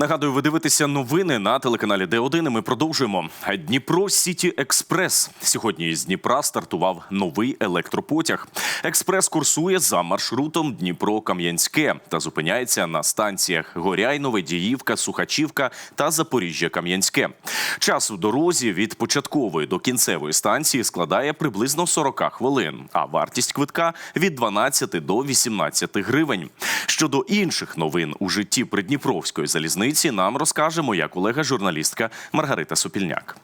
Нагадую, ви дивитеся новини на телеканалі Д1. і Ми продовжуємо. Дніпро Сіті Експрес. Сьогодні із Дніпра стартував новий електропотяг. Експрес курсує за маршрутом Дніпро-Кам'янське та зупиняється на станціях Горяйнове, Діївка, Сухачівка та Запоріжжя-Кам'янське. Час у дорозі від початкової до кінцевої станції складає приблизно 40 хвилин, а вартість квитка від 12 до 18 гривень. Щодо інших новин у житті Придніпровської залізниці нам розкаже моя колега-журналістка Маргарита Супільняк.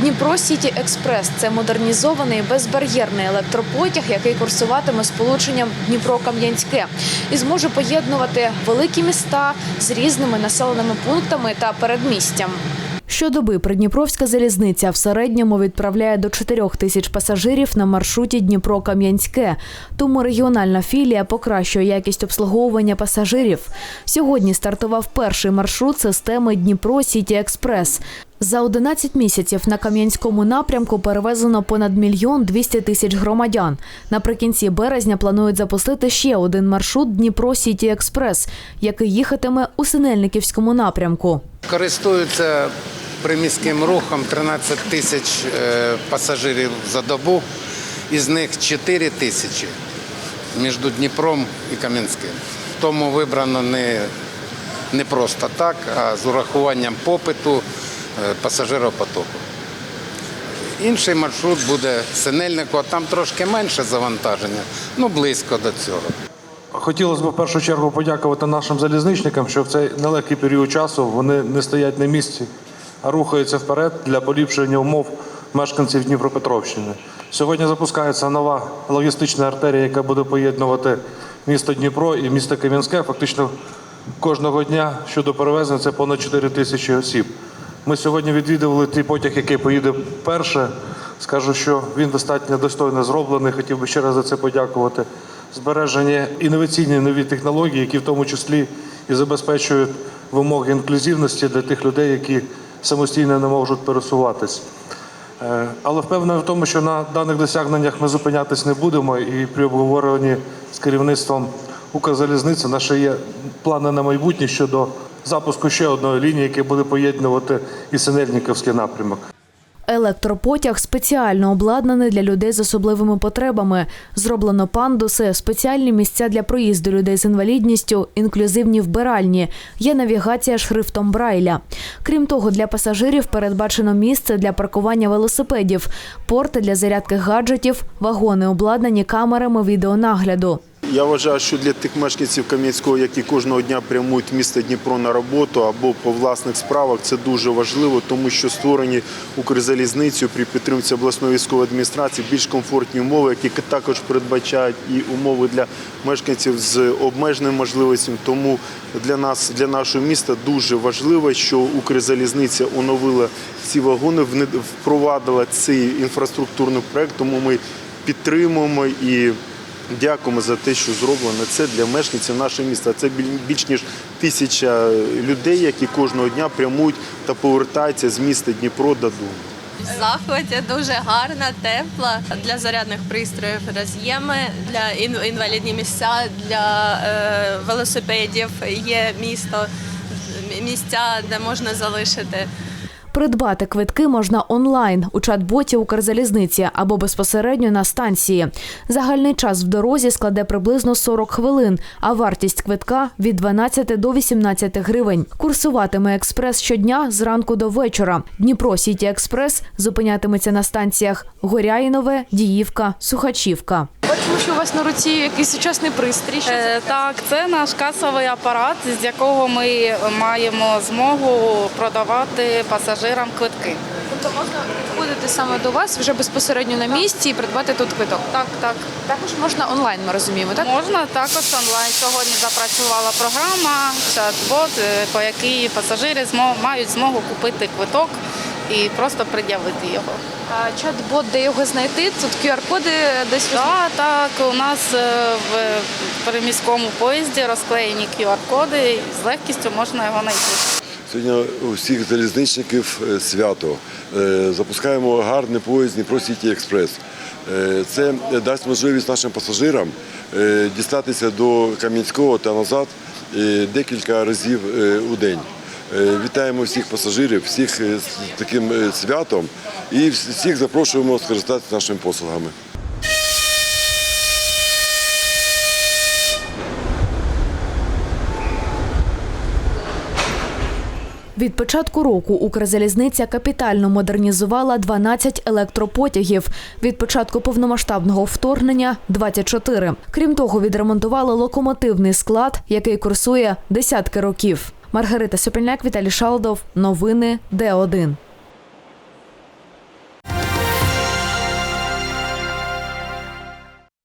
Дніпро Сіті Експрес це модернізований безбар'єрний електропотяг, який курсуватиме сполученням Дніпро-Кам'янське і зможе поєднувати великі міста з різними населеними пунктами та передмістям. Щодоби Придніпровська залізниця в середньому відправляє до 4 тисяч пасажирів на маршруті Дніпро-Кам'янське. Тому регіональна філія покращує якість обслуговування пасажирів. Сьогодні стартував перший маршрут системи Дніпро Сіті Експрес. За 11 місяців на Кам'янському напрямку перевезено понад мільйон 200 тисяч громадян. Наприкінці березня планують запустити ще один маршрут Дніпро Сіті Експрес, який їхатиме у Синельниківському напрямку. Користуються приміським рухом 13 тисяч е, пасажирів за добу, із них 4 тисячі між Дніпром і Кам'янським. Тому вибрано не, просто так, а з урахуванням попиту пасажиропотоку. Інший маршрут буде Синельнику, а там трошки менше завантаження, ну близько до цього. Хотілося б в першу чергу подякувати нашим залізничникам, що в цей нелегкий період часу вони не стоять на місці, а рухаються вперед для поліпшення умов мешканців Дніпропетровщини. Сьогодні запускається нова логістична артерія, яка буде поєднувати місто Дніпро і місто Кам'янське. Фактично кожного дня щодо перевезення це понад 4 тисячі осіб. Ми сьогодні відвідували той потяг, який поїде перше. Скажу, що він достатньо достойно зроблений. Хотів би ще раз за це подякувати. Збереження інноваційні нові технології, які в тому числі і забезпечують вимоги інклюзивності для тих людей, які самостійно не можуть пересуватись. Е, Але впевнений в тому, що на даних досягненнях ми зупинятись не будемо, і при обговоренні з керівництвом Укрзалізниці наші є плани на майбутнє щодо запуску ще одної лінії, яка буде поєднувати і Синельниковський напрямок. Електропотяг спеціально обладнаний для людей з особливими потребами. Зроблено пандуси, спеціальні місця для проїзду людей з інвалідністю, інклюзивні вбиральні. Є навігація шрифтом Брайля. Крім того, для пасажирів передбачено місце для паркування велосипедів, порти для зарядки гаджетів, вагони обладнані камерами відеонагляду. Я вважаю, що для тих мешканців Кам'янського, які кожного дня прямують місто Дніпро на роботу або по власних справах, це дуже важливо, тому що створені Укрзалізницею при підтримці обласної військової адміністрації більш комфортні умови, які також передбачають і умови для мешканців з обмеженими можливостями. Тому для нас, для нашого міста, дуже важливо, що Укрзалізниця оновила ці вагони, впровадила цей інфраструктурний проект. Тому ми підтримуємо і. Дякуємо за те, що зроблено це для мешканців нашого міста. Це більш ніж тисяча людей, які кожного дня прямують та повертаються з міста Дніпро додому. Захваті дуже гарна, тепла для зарядних пристроїв роз'єми, для ін- інвалідні місця, для е, велосипедів є місто, місця, де можна залишити. Придбати квитки можна онлайн у чат-боті Укрзалізниці або безпосередньо на станції. Загальний час в дорозі складе приблизно 40 хвилин, а вартість квитка від 12 до 18 гривень. Курсуватиме експрес щодня зранку до вечора. Дніпро Сіті Експрес зупинятиметься на станціях Горяїнове, Діївка, Сухачівка. Бачимо, що у вас на руці якийсь сучасний пристрій. Е, Так, це наш касовий апарат, з якого ми маємо змогу продавати пасажирам квитки. Тобто можна приходити саме до вас вже безпосередньо на місці і придбати тут квиток. Так, так. Також можна онлайн, ми розуміємо, так? Можна також онлайн. Сьогодні запрацювала програма чат-бот, е, по якій пасажири мають змогу купити квиток і просто пред'явити його. А чат-бот, де його знайти? Тут QR-коди десь Так, так, у нас е, в приміському поїзді розклеєні QR-коди, і з легкістю можна його знайти. Сьогодні у всіх залізничників е, свято. Е, Запускаємо гарний поїзд Дніпро Сіті Експрес. Це дасть можливість нашим пасажирам дістатися до Кам'янського та назад декілька разів у день. Е, Вітаємо всіх пасажирів, всіх е, з таким е, святом і всіх запрошуємо скористатися нашими послугами. Від початку року Укрзалізниця капітально модернізувала 12 електропотягів. Від початку повномасштабного вторгнення 24. Крім того, відремонтували локомотивний склад, який курсує десятки років. Маргарита Сопільняк, Віталій Шалдов. Новини Д1.